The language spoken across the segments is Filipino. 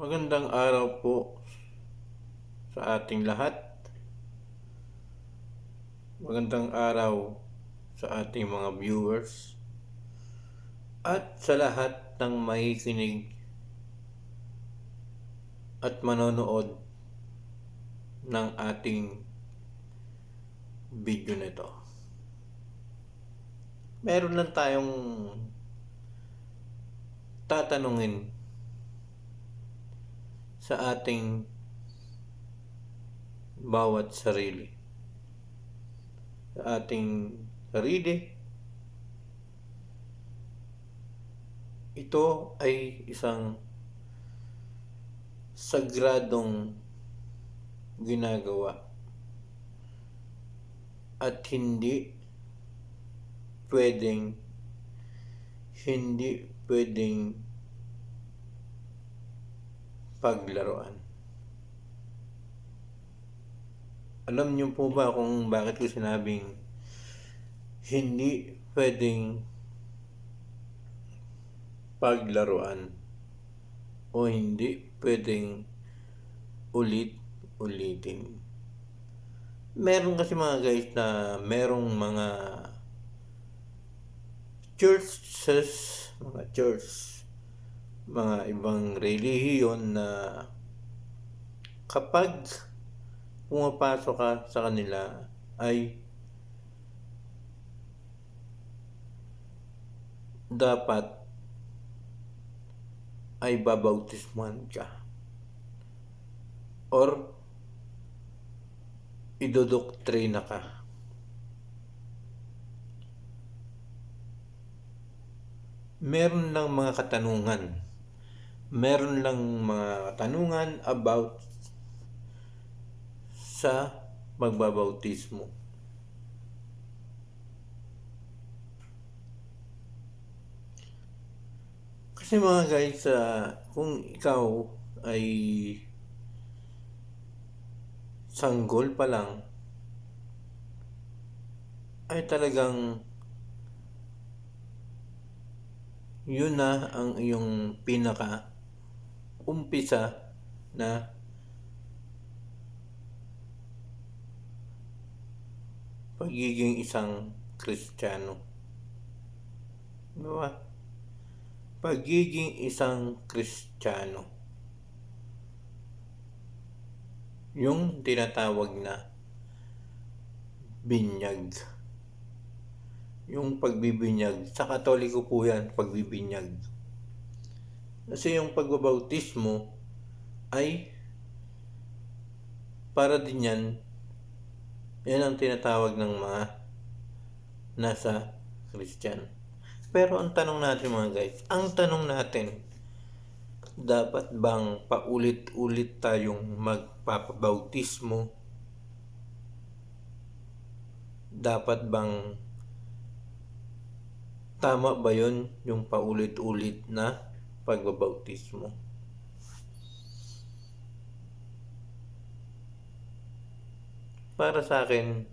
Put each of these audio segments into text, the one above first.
Magandang araw po sa ating lahat. Magandang araw sa ating mga viewers at sa lahat ng makikinig at manonood ng ating video nito. Meron lang tayong tatanungin sa ating bawat sarili. Sa ating sarili, ito ay isang sagradong ginagawa at hindi pwedeng hindi pwedeng paglaruan. Alam niyo po ba kung bakit ko sinabing hindi pwedeng paglaruan o hindi pwedeng ulit-ulitin. Meron kasi mga guys na merong mga churches, mga church, mga ibang relihiyon na kapag pumapasok ka sa kanila ay dapat ay babautismuhan ka or idodoktrina ka. Meron lang mga katanungan. Meron lang mga katanungan about sa magbabautismo. Kasi mga guys, ah, kung ikaw ay sanggol pa lang, ay talagang yun na ang iyong pinaka umpisa na pagiging isang Kristiyano. Diba? Pagiging isang Kristiyano. Yung tinatawag na binyag. Yung pagbibinyag. Sa katoliko po yan, pagbibinyag. Kasi yung pagbabautismo ay para din yan yan ang tinatawag ng mga nasa Christian. Pero ang tanong natin mga guys, ang tanong natin, dapat bang paulit-ulit tayong magpapabautismo? Dapat bang tama ba yon yung paulit-ulit na pagbabautismo? para sa akin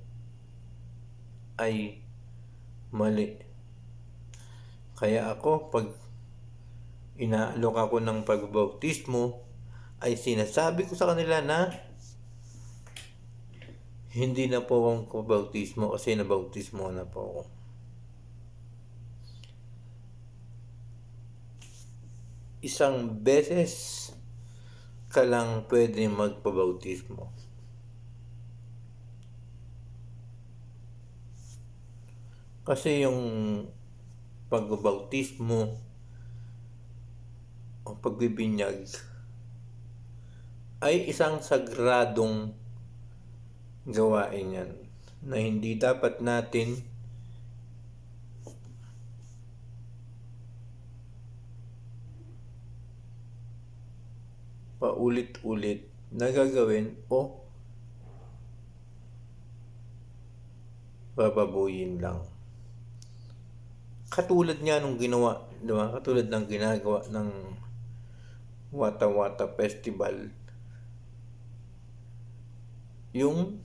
ay mali. Kaya ako, pag inaalok ako ng pagbautismo, ay sinasabi ko sa kanila na hindi na po akong kabautismo kasi nabautismo na po ako. Isang beses ka lang pwede magpabautismo. Kasi yung pagbabautismo o pagbibinyag ay isang sagradong gawain yan na hindi dapat natin paulit-ulit na gagawin o bababuyin lang. Katulad nga nung ginawa, di ba? Katulad ng ginagawa ng Wata Wata Festival. Yung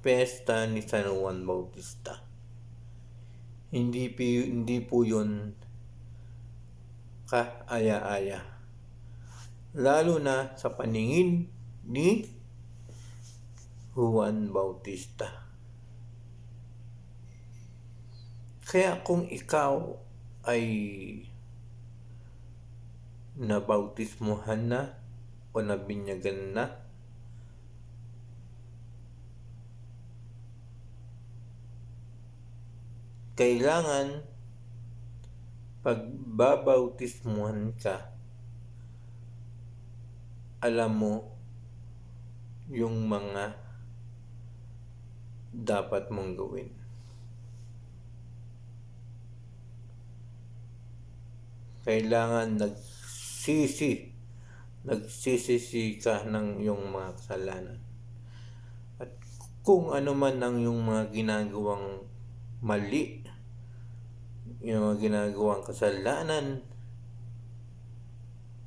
pesta ni San Juan Bautista. Hindi, hindi po yun kaaya-aya. Lalo na sa paningin ni Juan Bautista. Kaya kung ikaw ay nabautismuhan na o nabinyagan na, kailangan pagbabautismuhan ka, alam mo yung mga dapat mong gawin. Kailangan nagsisi, nagsisisi ka ng iyong mga kasalanan. At kung ano man ang iyong mga ginagawang mali, yung mga ginagawang kasalanan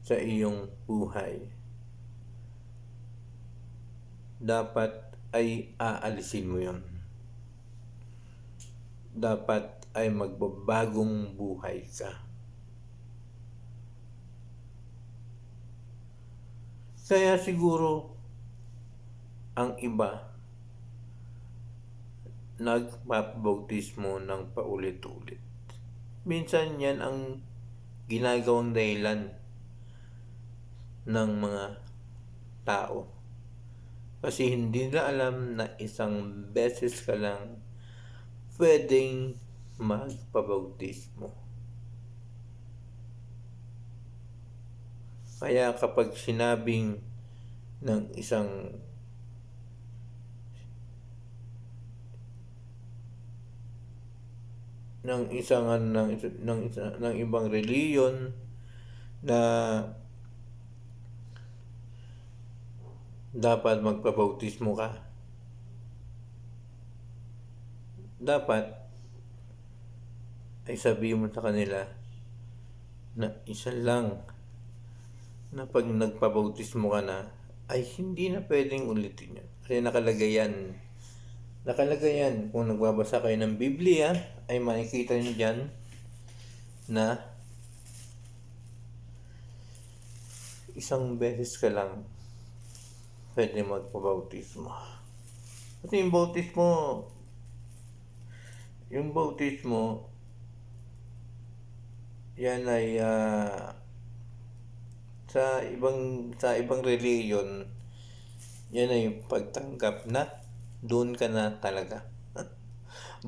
sa iyong buhay, dapat ay aalisin mo yon. Dapat ay magbabagong buhay ka. Kaya siguro ang iba nagpapabautismo ng paulit-ulit. Minsan yan ang ginagawang dahilan ng mga tao. Kasi hindi na alam na isang beses ka lang pwedeng magpabautismo. Kaya kapag sinabing ng isang ng isang ng, ng, ng ibang reliyon na dapat magpabautismo ka. Dapat ay sabihin mo sa kanila na isa lang na pag nagpabautismo ka na ay hindi na pwedeng ulitin yun. Kasi nakalagay yan. Nakalagay yan. Kung nagbabasa kayo ng Biblia, ay makikita nyo dyan na isang beses ka lang pwede magpabautismo. Kasi yung bautismo, yung bautismo, yan ay uh, sa ibang sa ibang reliyon yan ay pagtanggap na doon ka na talaga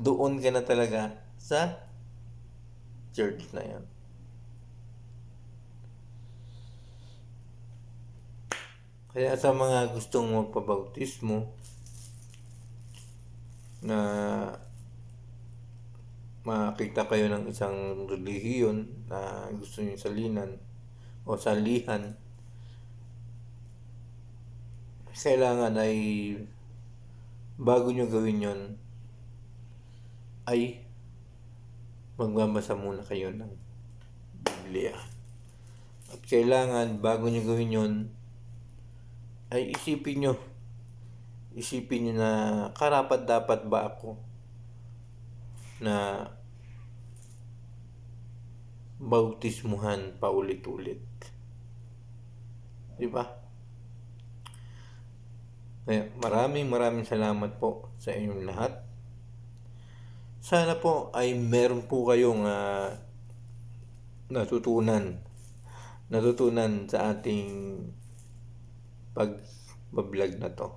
doon ka na talaga sa church na yan kaya sa mga gustong magpabautismo na makita kayo ng isang relihiyon na gusto niyo salinan o salihan, kailangan ay bago nyo gawin yon ay magbabasa muna kayo ng Biblia. At kailangan bago nyo gawin yon ay isipin nyo isipin nyo na karapat dapat ba ako na bautismuhan paulit-ulit. Di ba? Kaya maraming maraming salamat po sa inyong lahat. Sana po ay meron po kayong uh, natutunan natutunan sa ating pag-vlog na to.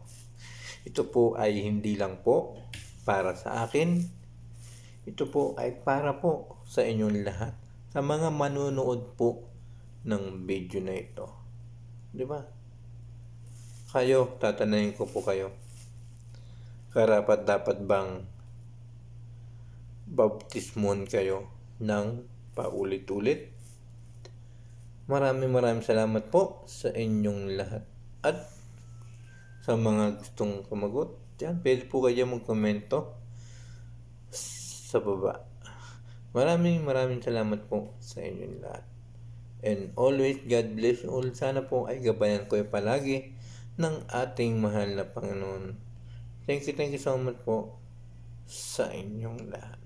Ito po ay hindi lang po para sa akin. Ito po ay para po sa inyong lahat sa mga manunood po ng video na ito. Di ba? Kayo, tatanayin ko po kayo. Karapat dapat bang baptismon kayo ng paulit-ulit? Maraming maraming salamat po sa inyong lahat. At sa mga gustong kumagot, yan, pwede po kayo magkomento sa baba. Maraming maraming salamat po sa inyong lahat. And always, God bless you all. Sana po ay gabayan ko palagi ng ating mahal na Panginoon. Thank you, thank you so much po sa inyong lahat.